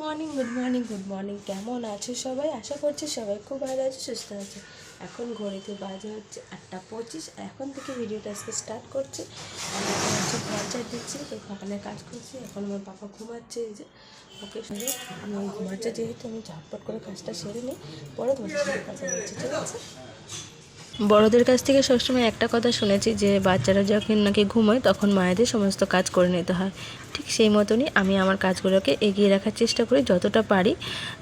Morning good morning good morning কেমন আছো সবাই? আশা করছি সবাই খুব ভালো আছে, সুস্থ আছে। এখন ঘড়িতে বাজে হচ্ছে আটটা পঁচিশ। এখন থেকে ভিডিওটা আজকে স্টার্ট করছি। আমি এখন হচ্ছে ঘর দিচ্ছি, তো সকালে কাজ করছি। এখন আমার বাবা ঘুমাচ্ছে, এই যে। ওকে সঙ্গে আমি ঘুমাচ্ছে, যেহেতু আমি ঝটপট করে কাজটা সেরে নিই। পরে তোমাদের বলছি, ঠিক আছে? বড়দের কাছ থেকে সবসময় একটা কথা শুনেছি যে, বাচ্চারা যখন নাকি ঘুমোয়, তখন মায়েদের সমস্ত কাজ করে নিতে হয়। ঠিক সেই মতনই আমি আমার কাজগুলোকে এগিয়ে রাখার চেষ্টা করি যতটা পারি।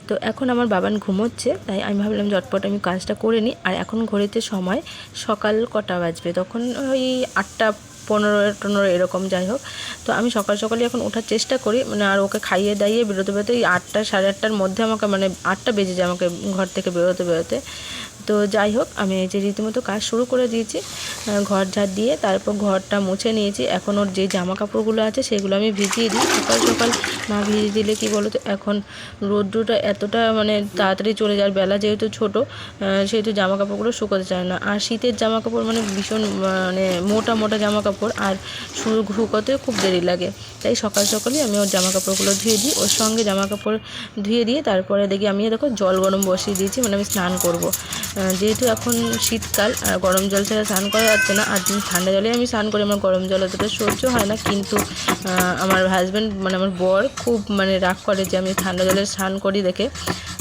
তো এখন আমার বাবান ঘুমোচ্ছে, তাই আমি ভাবলাম ঝটপট আমি কাজটা করে নিই। আর এখন ঘড়িতে সময় সকাল কটা বাজবে? তখন ওই আটটা পনেরো, টনেরো এরকম যাই হোক। তো আমি সকাল সকালে এখন ওঠার চেষ্টা করি। মানে আর ওকে খাইয়ে দাইয়ে বেরোতে বেরোতে এই আটটা, সাড়ে আটটার মধ্যে আমাকে মানে আটটা বেজে যায় আমাকে ঘর থেকে বেরোতে বেরোতে। তো যাই হোক, আমি এই যে রীতিমতো কাজ শুরু করে দিয়েছি ঘর ঝাড় দিয়ে, তারপর ঘরটা মুছে নিয়েছি। এখন ওর যে জামা কাপড়গুলো আছে, সেগুলো আমি ভিজিয়ে দিই। সকাল সকাল না ভিজিয়ে দিলে কি বলো তো এখন রৌদ্রটা এতটা মানে তাড়াতাড়ি চলে যায়। বেলা যেহেতু ছোটো সেহেতু জামা কাপড়গুলো শুকোতে চায় না। আর শীতের জামা কাপড় মানে ভীষণ মানে মোটা মোটা জামা কাপড় আর শুকোতে খুব দেরি লাগে। তাই সকাল সকালই আমি ওর জামা কাপড়গুলো ধুয়ে দিই। ওর সঙ্গে জামা কাপড় ধুয়ে দিয়ে, তারপরে দেখি আমি দেখো জল গরম বসিয়ে দিয়েছি মানে আমি স্নান করব। যেহেতু এখন শীতকাল, আর গরম জল ছাড়া স্নান করা যাচ্ছে না, আর ঠান্ডা জলে আমি স্নান করি, আমার গরম জল অতটা সহ্য হয় না, কিন্তু আমার হাজব্যান্ড মানে আমার বর খুব মানে রাগ করে যে আমি ঠান্ডা জলে স্নান করি দেখে।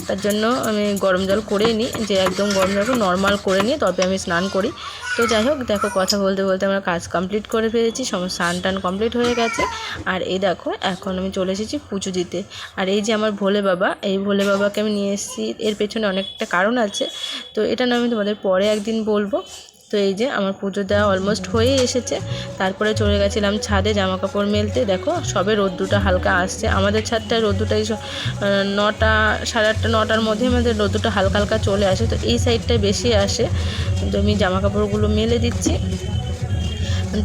তার জন্য আমি গরম জল করে নিই, যে একদম গরম জল নর্মাল করে নিই, তবে আমি স্নান করি। তো যাই হোক, দেখো কথা বলতে বলতে আমরা কাজ কমপ্লিট করে ফেলেছি সমস্ত স্নান টান কমপ্লিট হয়ে গেছে। আর এই দেখো, এখন আমি চলে এসেছি পুজো দিতে। আর এই যে আমার ভোলে বাবা, এই ভোলে বাবাকে আমি নিয়ে এসেছি। এর পেছনে অনেকটা কারণ আছে। তো এটা না আমি তোমাদের পরে একদিন বলব। তো এই যে আমার পুজো দেওয়া অলমোস্ট হয়েই এসেছে। তারপরে চলে গেছিলাম ছাদে জামা কাপড় মেলতে। দেখো, সবে রোদ্দুটা হালকা আসছে। আমাদের ছাদটা রোদ্দুটাই নটা, সাড়ে আটটা, নটার মধ্যে আমাদের রোদ্দুটা হালকা হালকা চলে আসে। তো এই সাইডটায় বেশি আসে। তো আমি জামা কাপড়গুলো মেলে দিচ্ছি।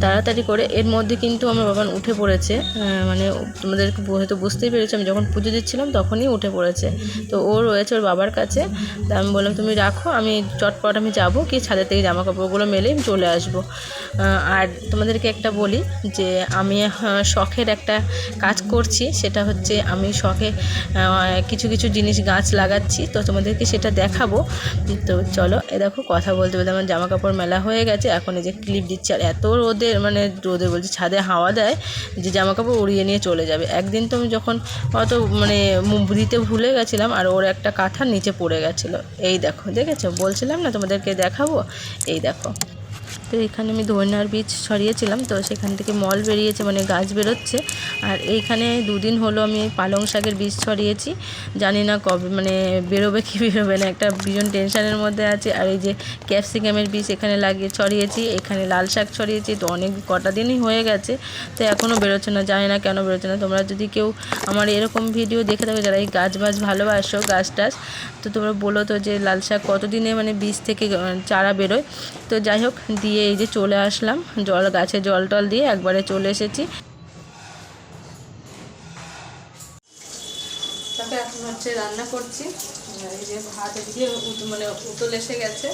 তাড়াতাড়ি করে, এর মধ্যে কিন্তু আমার বাবান উঠে পড়েছে। মানে তোমাদের হয়তো বুঝতেই পেরেছি, আমি যখন পুজো দিচ্ছিলাম তখনই উঠে পড়েছে। তো ও রয়েছে ওর বাবার কাছে। তা আমি বললাম, তুমি রাখো, আমি চটপট আমি যাব, কি ছাদের থেকে জামা কাপড়গুলো মেলে আমি চলে আসব। আর তোমাদেরকে একটা বলি যে, আমি শখের একটা কাজ করছি, সেটা হচ্ছে আমি শখে কিছু কিছু জিনিস গাছ লাগাচ্ছি, তো তোমাদেরকে সেটা দেখাবো। তো চলো, এ দেখো কথা বলতে বলতে আমার জামা কাপড় মেলা হয়ে গেছে, এখন এই যে ক্লিপ দিচ্ছে, আর এত রোদের মানে রোদে বলছি, ছাদে হাওয়া দেয় যে জামা কাপড় উড়িয়ে নিয়ে চলে যাবে। একদিন তো আমি যখন অত মানে দিতে ভুলে গেছিলাম, আর ওর একটা কাঁথার নিচে পড়ে গেছিল। এই দেখো, দেখেছ? বলছিলাম না তোমাদেরকে দেখাবো? এই দেখো। তো এখানে আমি ধনিয়ার বীজ ছড়িয়েছিলাম, তো সেখান থেকে মল বেরিয়েছে মানে গাছ বেরোচ্ছে। আর এইখানে দুদিন হলো আমি পালং শাকের বীজ ছড়িয়েছি। জানি না কবে মানে বেরোবে কি বেরোবে না, একটা ভীষণ টেনশনের মধ্যে আছে। আর এই যে ক্যাপসিকামের বীজ এখানে লাগিয়ে ছড়িয়েছি, এখানে লাল শাক ছড়িয়েছি, তো অনেক কটা দিনই হয়ে গেছে, তো এখনও বেরোচ্ছে না, জানি না কেন বেরোচ্ছে না। তোমরা যদি কেউ আমার এরকম ভিডিও দেখে থাকো, যারা এই গাছ বাছ ভালোবাসো, গাছ টাছ, তো তোমরা বলো তো যে লাল শাক কতদিনে মানে বীজ থেকে চারা বেরোয়। তো যাই হোক দিয়ে এই যে চলে আসলাম, জল গাছে জল টল দিয়ে একবারে চলে এসেছি। এখন হচ্ছে রান্না করছি। এই যে ভাত এদিকে মানে উতল এসে গেছে।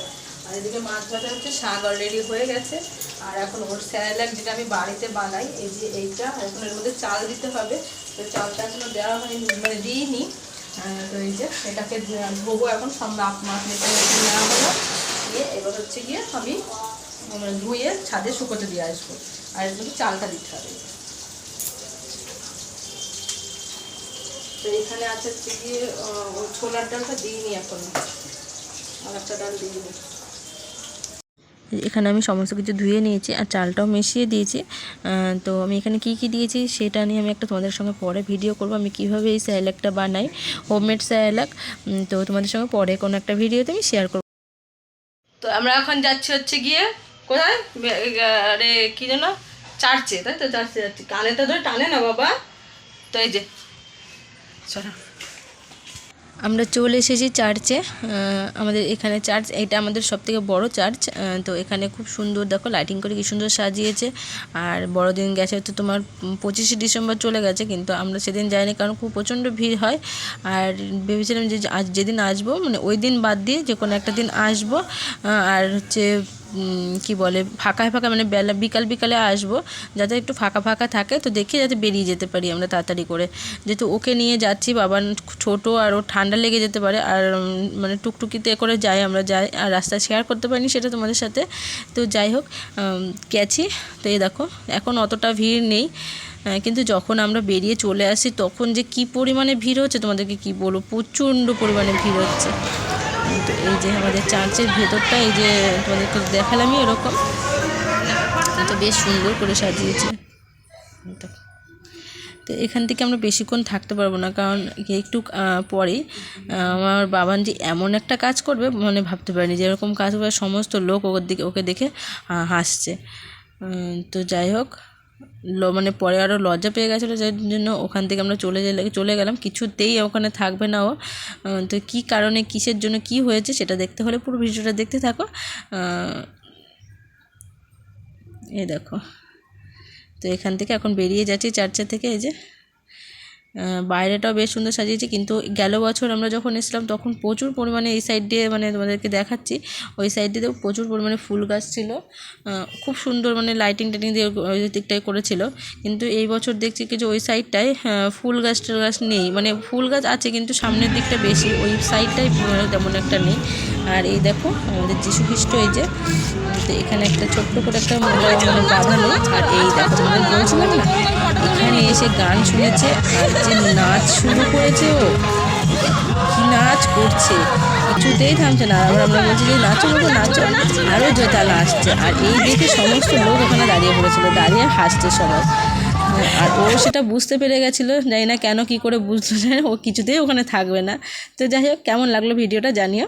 আর এদিকে মাছ ভাজা হচ্ছে, শাক অলরেডি হয়ে গেছে। আর এখন ওর স্যালাড যেটা আমি বাড়িতে বানাই, এই যে এইটা এখন এর মধ্যে চাল দিতে হবে। তো চালটা এখনও দেওয়া হয়নি মানে দিইনি। তো এই যে এটাকে ধোবো এখন সব মাপ মাপ নিতে নেওয়া হলো। দিয়ে এবার হচ্ছে গিয়ে আমি মানে ধুয়ে ছাদে শুকোতে দিয়ে আসব। আর এর মধ্যে চালটা দিতে হবে। তো এখানে আছে হচ্ছে গিয়ে ছোলার ডালটা দিইনি এখন। আর একটা ডাল দিয়ে দেবো এখানে আমি সমস্ত কিছু ধুয়ে নিয়েছি আর চালটাও মিশিয়ে দিয়েছি। তো আমি এখানে কি কি দিয়েছি সেটা নিয়ে আমি একটা তোমাদের সঙ্গে পরে ভিডিও করব। আমি কীভাবে এই স্যালাকটা বানাই হোমমেড স্যালাক তো তোমাদের সঙ্গে পরে কোনো একটা ভিডিওতে আমি শেয়ার করব। তো আমরা এখন যাচ্ছি হচ্ছে গিয়ে কোথায়? আরে, কি যেন? চার্চে, তাই তো? চার্চে যাচ্ছি। কানেটা ধরে টানে না, বাবা। তো এই যে আমরা চলে এসেছি চার্চে আমাদের এখানে চার্চ, এটা আমাদের সব থেকে বড়ো চার্চ তো এখানে খুব সুন্দর, দেখো লাইটিং করে কি সুন্দর সাজিয়েছে। আর বড়দিন গেছে তো তোমার পঁচিশে ডিসেম্বর চলে গেছে, কিন্তু আমরা সেদিন যাইনি কারণ খুব প্রচণ্ড ভিড় হয়। আর ভেবেছিলাম যে আজ যেদিন আসব মানে ওই দিন বাদ দিয়ে যে কোনো একটা দিন আসব আর হচ্ছে কি বলে ফাঁকা ফাঁকা মানে বেলা, বিকাল বিকালে আসব, যাতে একটু ফাঁকা ফাঁকা থাকে, তো দেখে যাতে বেরিয়ে যেতে পারি আমরা তাড়াতাড়ি করে। যেহেতু ওকে নিয়ে যাচ্ছি, বাবা ছোটো আর ও ঠান্ডা লেগে যেতে পারে, আর মানে টুকটুকিতে করে যাই আমরা, যাই, আর রাস্তা শেয়ার করতে পারিনি সেটা তোমাদের সাথে। তো যাই হোক গেছি। তো এই দেখো, এখন অতটা ভিড় নেই কিন্তু যখন আমরা বেরিয়ে চলে আসি, তখন যে কি পরিমাণে ভিড় হচ্ছে তোমাদেরকে কি বলব? প্রচণ্ড পরিমাণে ভিড় হচ্ছে। তো এই যে আমাদের চার্চের ভেতরটা, এই যে তোমাদেরকে দেখালামই এরকম তো বেশ সুন্দর করে সাজিয়েছে। তো এখান থেকে আমরা বেশিক্ষণ থাকতে পারব না, কারণ একটু পরেই আমার বাবান যে এমন একটা কাজ করবে মানে ভাবতে পারিনি যে এরকম কাজ করে সমস্ত লোক ওর দিকে, ওকে দেখে হাসছে। তো যাই হোক মানে পরে আরও লজ্জা পেয়ে গেছিল যার জন্য ওখান থেকে আমরা চলে গেলে চলে গেলাম। কিছুতেই ওখানে থাকবে না ও। তো কী কারণে, কিসের জন্য কি হয়েছে সেটা দেখতে হলে পুরো ভিডিওটা দেখতে থাকো। এ দেখো। তো এখান থেকে এখন বেরিয়ে যাচ্ছি চার্চা থেকে, এই যে। বাইরেটাও বেশ সুন্দর সাজিয়েছে। কিন্তু গেল বছর আমরা যখন এসেছিলাম, তখন প্রচুর পরিমাণে এই সাইড দিয়ে মানে তোমাদেরকে দেখাচ্ছি। ওই সাইড দিয়েও প্রচুর পরিমাণে ফুল গাছ ছিল। খুব সুন্দর মানে লাইটিং টাইটিং দিয়ে ওই দিকটায় করেছিল। কিন্তু এই বছর দেখছি কি যে ওই সাইডটায় ফুল গাছ গাছ নেই। মানে ফুল গাছ আছে, কিন্তু সামনের দিকটা বেশি। ওই সাইডটাই তেমন একটা নেই। আর এই দেখো, আমাদের যিশু খ্রিস্ট এই যে তো এখানে একটা ছোট্ট করে একটা মানে বাঁধানো আর এই দেখো তোমাদের বলছিলাম না, এখানে এসে গান শুনেছে, আর যে নাচ শুরু করেছে ও, কি নাচ করছে, কিছুতেই থামছে না আবার আমরা বলছি যে নাচো বাবু, নাচো আরও জোতাল আসছে আর এই দেখে সমস্ত লোক ওখানে দাঁড়িয়ে পড়েছিল, দাঁড়িয়ে হাসছে সবাই। আর ও সেটা বুঝতে পেরে গেছিল, জানি না কেন কি করে বুঝলো ও কিছুতেই ওখানে থাকবে না। তো যাই হোক, কেমন লাগল ভিডিওটা জানিও।